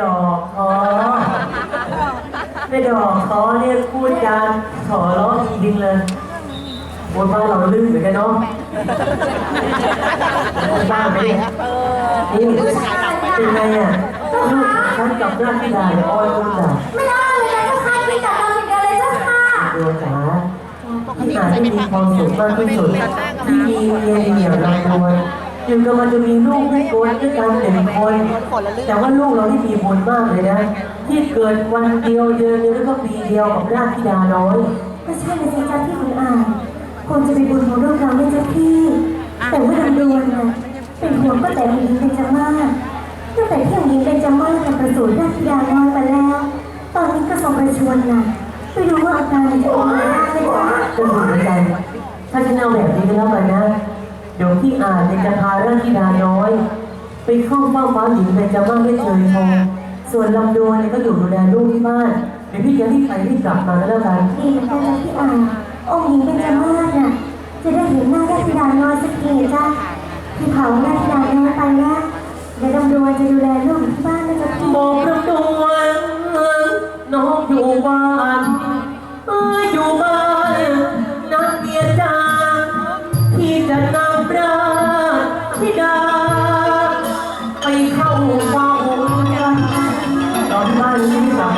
ดอกคอไม่ดอกคอเรียกพูดกันขอร้องจริงเลยบนบ้านเราลื่นเหมือนกันเนาะบ้านไมนี่เป็นไงอะลูกฉันกับญาติพี่ดาเนี่ยอ้อยพูดจ้ะไม่ได้เลยนะใครไม่จับเราเหมือนกันเลยจ้าค่ะจ๋าพี่ดาที่มีความสุขมากที่สุดที่มีเมียเหนียวลายตัว ถึงกำลังจะมีลูกไม่โกนด้วยกันหนึ่งคน แต่ว่าลูกเราที่มีบุญมากเลยนะ ที่เกิดวันเดียวเดือนเดียวแล้วก็ปีเดียวกับญาติธิดาน้อยก็ใช่เลยสิจ้าที่คุณอ่านคงจะเป็นบุญของลูกเราเนี่ยเจ้าพี่ แต่ว่าลำดวนน่ะเป็นห่วงก็แต่หญิงเป็นจมากตั้งแต่ที่หญิงเป็นจมากกับประสูติราชธิดาน้อยมาแล้ว ตอนนี้ก็ทรงประชวรน่ะไม่รู้ว่าอาการจะเป็นยังไงบ้างเลยจ้าก็เหมือนกันถ้าฉันเอาแบบนี้ก็แล้วกันนะ เดี๋ยวพี่อาจเนี่ยจะพาราชธิดาน้อย ไปเข้าเฝ้าฟ้าหญิงเป็นจามาไม่เชยชงส่วนลำดวนเนี่ยก็อยู่ดูแลลูกที่บ้านเดี๋ยวพี่จะรีบไปรีบกลับมาก็แล้วกันดีเหมือนกันจ้าที่อ่างองค์หญิงเป็นจมากน่ะ จะได้เห็นหน้าราชธิดาน้อยสักทีจ้าที่เผาราชธิดา ธิดา ไปเข้าเฝ้ากันตอนบ้านนี้กลับมาดูแลลูกให้ดีด้วยสาม